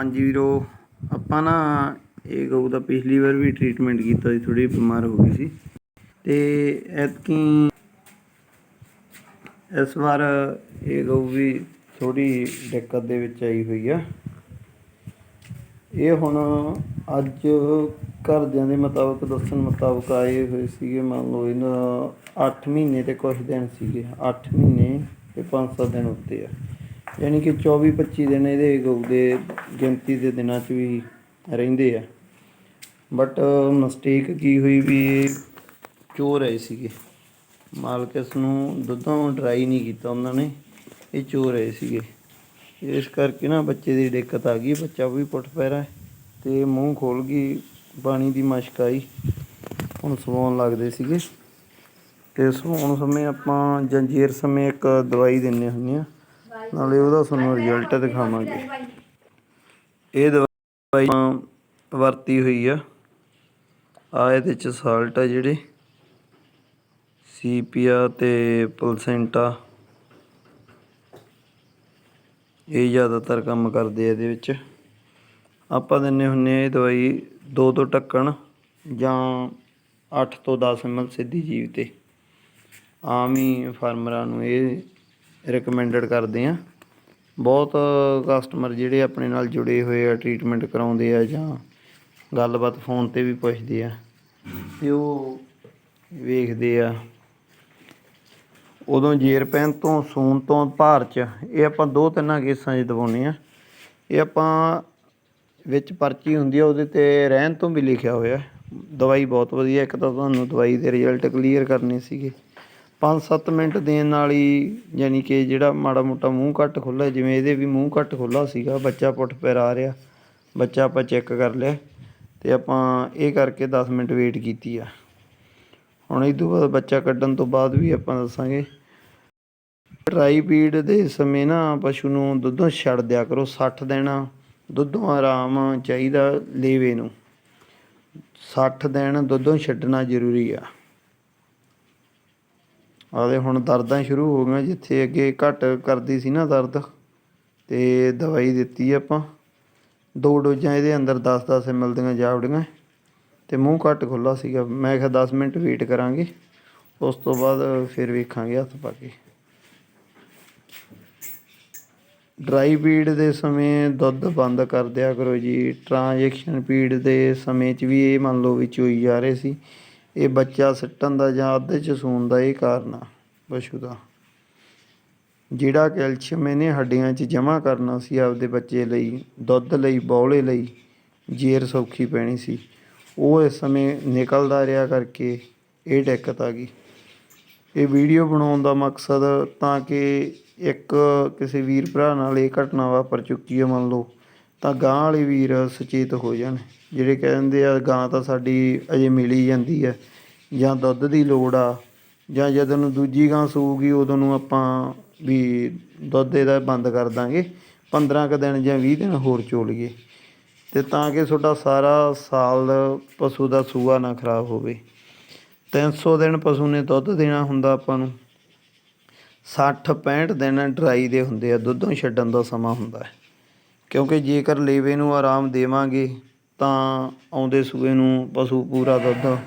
ਹਾਂਜੀ ਵੀਰੋ, ਆਪਾਂ ਨਾ ਇਹ ਗਊ ਦਾ ਪਿਛਲੀ ਵਾਰ ਵੀ ਟ੍ਰੀਟਮੈਂਟ ਕੀਤਾ ਸੀ ਥੋੜੀ ਬਿਮਾਰ ਹੋ ਗਈ ਸੀ। ਤੇ ਐਤਕੀ ਇਸ ਵਾਰ ਇਹ ਗਊ ਵੀ ਥੋੜੀ ਦਿੱਕਤ ਦੇ ਵਿੱਚ ਆਈ ਹੋਈ ਆ। ਇਹ ਹੁਣ ਅੱਜ ਘਰਦਿਆਂ ਦੇ ਮੁਤਾਬਕ, ਦੱਸਣ ਮੁਤਾਬਕ ਆਏ ਹੋਏ ਸੀਗੇ, ਮੰਨ ਲਓ ਇਹਨਾਂ 8 ਮਹੀਨੇ ਤੇ ਕੁਝ ਦਿਨ ਸੀਗੇ 8 ਮਹੀਨੇ ਤੇ 5-7 ਦਿਨ ਉੱਤੇ ਆ। ਯਾਨੀ ਕਿ 24-25 ਦਿਨ ਇਹਦੇ ਗਊ ਦੇ ਗਿਣਤੀ ਦੇ ਦਿਨਾਂ 'ਚ ਵੀ ਰਹਿੰਦੇ ਆ। ਬਟ ਮਿਸਟੇਕ ਕੀ ਹੋਈ ਵੀ ਇਹ ਚੋਰ ਆਏ ਸੀਗੇ। ਮਾਲਕ ਇਸ ਨੂੰ ਦੁੱਧੋਂ ਡਰਾਈ ਨਹੀਂ ਕੀਤਾ ਉਹਨਾਂ ਨੇ, ਇਹ ਚੋਰ ਆਏ ਸੀਗੇ। ਇਸ ਕਰਕੇ ਨਾ ਬੱਚੇ ਦੀ ਦਿੱਕਤ ਆ ਗਈ, ਬੱਚਾ ਵੀ ਪੁੱਟ ਪੈ ਰਿਹਾ ਤੇ ਮੂੰਹ ਖੋਲ ਗਈ, ਪਾਣੀ ਦੀ ਮਸ਼ਕ ਆਈ, ਹੁਣ ਸਵਾਉਣ ਲੱਗਦੇ ਸੀਗੇ। ਤੇ ਸਵਾਉਣ ਸਮੇਂ ਆਪਾਂ ਜੰਜੀਰ ਸਮੇਂ ਇੱਕ ਦਵਾਈ ਦਿੰਨੇ ਹੁੰਦੇ ਆ ਨਾਲੇ ਉਹਦਾ ਤੁਹਾਨੂੰ ਰਿਜ਼ਲਟ ਦਿਖਾਵਾਂਗੇ। ਇਹ ਦਵਾਈ ਵਰਤੀ ਹੋਈ ਆ। ਆ ਇਹਦੇ ਚ ਸਾਲਟ ਆ ਜਿਹੜੇ। ਸੀਪੀਆ ਤੇ ਪਲਸੈਂਟਾ ਇਹ ਜ਼ਿਆਦਾਤਰ ਕੰਮ ਕਰਦੇ ਆ ਇਹਦੇ ਵਿੱਚ। ਆਪਾਂ ਦਿੰਨੇ ਹੁੰਨੇ ਆ ਇਹ ਦਵਾਈ ਦੋ ਤੋਂ ਢੱਕਣ ਜਾਂ 8 ਤੋਂ 10 ml ਸਿੱਧੀ ਜੀਵ ਤੇ। ਆਮ ਹੀ ਫਾਰਮਰਾਂ ਨੂੰ ਇਹ ਰეკਮੈਂਡਡ ਕਰਦੇ ਆ ਬਹੁਤ ਕਸਟਮਰ ਜਿਹੜੇ ਆਪਣੇ ਨਾਲ ਜੁੜੇ ਹੋਏ ਆ ਟ੍ਰੀਟਮੈਂਟ ਕਰਾਉਂਦੇ ਆ ਜਾਂ ਗੱਲਬਾਤ ਫੋਨ ਤੇ ਵੀ ਪੁੱਛਦੇ ਆ, ਤੇ ਉਹ ਵੇਖਦੇ ਆ। ਉਦੋਂ ਜੇਰ ਪੈਣ ਤੋਂ, ਸੂਣ ਤੋਂ, ਭਾਰ ਚ, ਇਹ ਆਪਾਂ ਦੋ ਤਿੰਨਾਂ ਕੇਸਾਂ 'ਚ ਦਵਾਉਂਦੇ ਆ ਇਹ ਆਪਾਂ ਵਿੱਚ ਪਰਚੀ ਹੁੰਦੀ ਆ, ਉਹਦੇ ਤੇ ਰਹਿਣ ਤੋਂ ਵੀ ਲਿਖਿਆ ਹੋਇਆ। ਦਵਾਈ ਬਹੁਤ ਵਧੀਆ, ਇੱਕ ਤਾਂ ਤੁਹਾਨੂੰ ਦਵਾਈ ਦੇ ਰਿਜ਼ਲਟ ਕਲੀਅਰ ਕਰਨੇ ਸੀਗੇ। 5-7 ਮਿੰਟ ਦੇਣ ਨਾਲ ਹੀ ਯਾਨੀ ਕਿ ਜਿਹੜਾ ਮਾੜਾ ਮੋਟਾ ਮੂੰਹ ਘੱਟ ਖੁੱਲ੍ਹਾ ਜਿਵੇਂ ਇਹਦੇ ਵੀ ਮੂੰਹ ਘੱਟ ਖੁੱਲ੍ਹਾ ਸੀਗਾ, ਬੱਚਾ ਪੁੱਠ ਪੈਰ ਆ ਰਿਹਾ, ਬੱਚਾ ਆਪਾਂ ਚੈੱਕ ਕਰ ਲਿਆ ਤੇ ਆਪਾਂ ਇਹ ਕਰਕੇ 10 ਮਿੰਟ ਵੇਟ ਕੀਤੀ ਆ। ਹੁਣ ਇਹ ਤੋਂ ਬਾਅਦ ਬੱਚਾ ਕੱਢਣ ਤੋਂ ਬਾਅਦ ਵੀ ਆਪਾਂ ਦੱਸਾਂਗੇ। ਡਰਾਈ ਪੀੜ ਦੇ ਸਮੇਂ ਨਾ ਪਸ਼ੂ ਨੂੰ ਦੁੱਧੋਂ ਛੱਡ ਦਿਆ ਕਰੋ 60 ਦਿਨ ਦੁੱਧੋਂ ਆਰਾਮ ਚਾਹੀਦਾ ਲੇਵੇ ਨੂੰ। 60 ਦਿਨ ਦੁੱਧੋਂ ਛੱਡਣਾ ਜ਼ਰੂਰੀ ਆ। ਆਦੇ ਹੁਣ ਦਰਦਾਂ ਸ਼ੁਰੂ ਹੋ ਗਈਆਂ, ਜਿੱਥੇ ਅੱਗੇ ਘੱਟ ਕਰਦੀ ਸੀ ਨਾ ਦਰਦ, ਤੇ ਦਵਾਈ ਦਿੱਤੀ ਆਪਾਂ। ਦੋ ਡੋਜ਼ਾਂ ਇਹਦੇ ਅੰਦਰ 10-10 ml ਦੀਆਂ ਜਾਵੜੀਆਂ, ਤੇ ਮੂੰਹ ਘੱਟ ਖੁੱਲਾ ਸੀਗਾ। ਮੈਂ ਕਿਹਾ 10 ਮਿੰਟ ਵੇਟ ਕਰਾਂਗੇ, ਉਸ ਤੋਂ ਬਾਅਦ ਫਿਰ ਵੇਖਾਂਗੇ ਹੱਥ ਪਾ ਕੇ। ਡਰਾਈ ਪੀੜ ਦੇ ਸਮੇਂ ਦੁੱਧ ਬੰਦ ਕਰ ਦਿਆ ਕਰੋ ਜੀ। ਟ੍ਰਾਂਜੈਕਸ਼ਨ ਪੀੜ ਦੇ ਸਮੇਂ 'ਚ ਵੀ ਇਹ ਮੰਨ ਲਓ ਵੀ ਚੋਈ ਜਾ ਰਹੇ ਸੀ। ਇਹ ਬੱਚਾ ਸਿੱਟਣ ਦਾ ਜਾਂ ਅੱਧੇ 'ਚ ਸੂਣ ਦਾ ਇਹ ਕਾਰਨ ਆ, ਪਸ਼ੂ ਦਾ। ਜਿਹੜਾ ਕੈਲਸ਼ੀਅਮ ਇਹਨੇ ਹੱਡੀਆਂ 'ਚ ਜਮ੍ਹਾਂ ਕਰਨਾ ਸੀ ਆਪਦੇ ਬੱਚੇ ਲਈ, ਦੁੱਧ ਲਈ, ਬੌਲੇ ਲਈ, ਜੇਰ ਸੌਖੀ ਪੈਣੀ ਸੀ। ਉਹ ਇਸ ਸਮੇਂ ਨਿਕਲਦਾ ਰਿਹਾ ਕਰਕੇ ਇਹ ਦਿੱਕਤ ਆ ਗਈ। ਇਹ ਵੀਡੀਓ ਬਣਾਉਣ ਦਾ ਮਕਸਦ ਤਾਂ ਕਿ ਇੱਕ ਕਿਸੇ ਵੀਰ ਭਰਾ ਨਾਲ ਇਹ ਘਟਨਾ ਵਾਪਰ ਚੁੱਕੀ ਹੈ ਮੰਨ ਲਓ, ਤਾਂ ਗਾਂ ਵਾਲੇ ਵੀਰ ਸੁਚੇਤ ਹੋ ਜਾਣ। ਜਿਹੜੇ ਕਹਿੰਦੇ ਆ ਗਾਂ ਤਾਂ ਸਾਡੀ ਅਜੇ ਮਿਲੀ ਜਾਂਦੀ ਹੈ, ਜਾਂ ਦੁੱਧ ਦੀ ਲੋੜ ਆ, ਜਾਂ ਜਦੋਂ ਨੂੰ ਦੂਜੀ ਗਾਂ ਸੂਗੀ ਉਦੋਂ ਨੂੰ ਆਪਾਂ ਵੀ ਦੁੱਧ ਇਹਦਾ ਬੰਦ ਕਰ ਦਾਂਗੇ 15 ਕੁ ਦਿਨ ਜਾਂ 20 ਦਿਨ ਹੋਰ ਚੋਲੀਏ। ਤੇ ਤਾਂ ਕਿ ਤੁਹਾਡਾ ਸਾਰਾ ਸਾਲ ਪਸ਼ੂ ਦਾ ਸੂਆ ਨਾ ਖਰਾਬ ਹੋਵੇ। 300 ਦਿਨ ਪਸ਼ੂ ਨੇ ਦੁੱਧ ਦੇਣਾ ਹੁੰਦਾ ਆਪਾਂ ਨੂੰ। 60 65 ਦਿਨ ਡਰਾਈ ਦੇ ਹੁੰਦੇ ਆ, ਦੁੱਧੋਂ ਛੱਡਣ ਦਾ ਸਮਾਂ ਹੁੰਦਾ ਹੈ। ਕਿਉਂਕਿ ਜੇਕਰ ਲੇਵੇ ਨੂੰ ਆਰਾਮ ਦੇਵਾਂਗੇ ਤਾਂ ਆਉਂਦੇ ਸੂਏ ਨੂੰ ਪਸ਼ੂ ਪੂਰਾ ਦੁੱਧ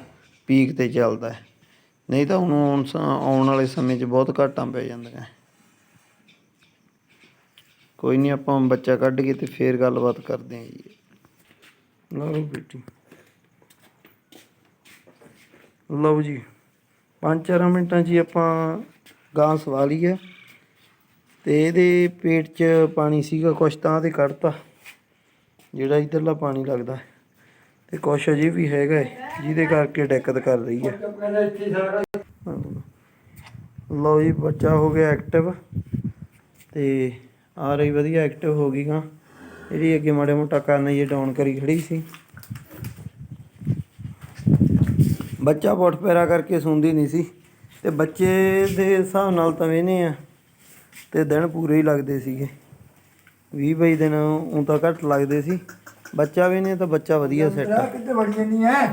ਪੀਕ ਤੇ ਚੱਲਦਾ ਹੈ। ਨਹੀਂ ਤਾਂ ਹੁਣ ਆਉਣ ਆਉਣ ਵਾਲੇ ਸਮੇਂ 'ਚ ਬਹੁਤ ਘਾਟਾਂ ਪੈ ਜਾਂਦੀਆਂ ਕੋਈ ਨਹੀਂ ਆਪਾਂ ਬੱਚਾ ਕੱਢ ਕੇ ਤੇ ਫੇਰ ਗੱਲਬਾਤ ਕਰਦੇ ਹਾਂ ਜੀ। ਲਓ ਬੇਟੀ। ਲਓ ਜੀ, ਪੰਜ ਚਾਰ ਮਿੰਟਾਂ 'ਚ ਆਪਾਂ ਗਾਂ ਸਵਾ ਲਈ ਹੈ। ਤੇ ਇਹਦੇ ਪੇਟ 'ਚ ਪਾਣੀ ਸੀਗਾ ਕੁਛ ਤਾਂ ਤੇ ਕੱਢਤਾ। ਜਿਹੜਾ ਇਧਰਲਾ ਪਾਣੀ ਲੱਗਦਾ ਹੈ। ਤੇ ਕੁਛ ਅਜੇ ਵੀ ਹੈਗਾ ਹੈ, ਜਿਹਦੇ ਕਰਕੇ ਦਿੱਕਤ ਕਰ ਰਹੀ ਹੈ। ਲਓ ਜੀ ਬੱਚਾ ਹੋ ਗਿਆ ਐਕਟਿਵ ਤੇ ਆ ਰਹੀ ਵਧੀਆ ਐਕਟਿਵ ਹੋ ਗਈ ਗਾਂ। ਇਹਦੀ ਅੱਗੇ ਮਾੜੇ ਮੋਟਾ ਕਰਨ ਜੇ ਡਾਊਨ ਕਰੀ ਖੜੀ ਸੀ। ਬੱਚਾ ਪੁੱਟ ਪੈਰਾ ਕਰਕੇ ਸੌਂਦੀ ਨਹੀਂ ਸੀ ਤੇ ਬੱਚੇ ਦੇ ਹਿਸਾਬ ਨਾਲ ਤਾਂ ਵੇਨੇ ਆ ਤੇ ਦਿਨ ਪੂਰੇ ਹੀ ਲੱਗਦੇ ਸੀਗੇ। 20 22 ਦਿਨ ਉਹ ਤਾਂ ਘੱਟ ਲੱਗਦੇ ਸੀ। ਬੱਚਾ ਵੀ ਨੇ ਤਾਂ ਬੱਚਾ ਵਧੀਆ ਸੈੱਟ ਆ। ਕਿੱਥੇ ਵੜ ਜੰਨੀ ਹੈ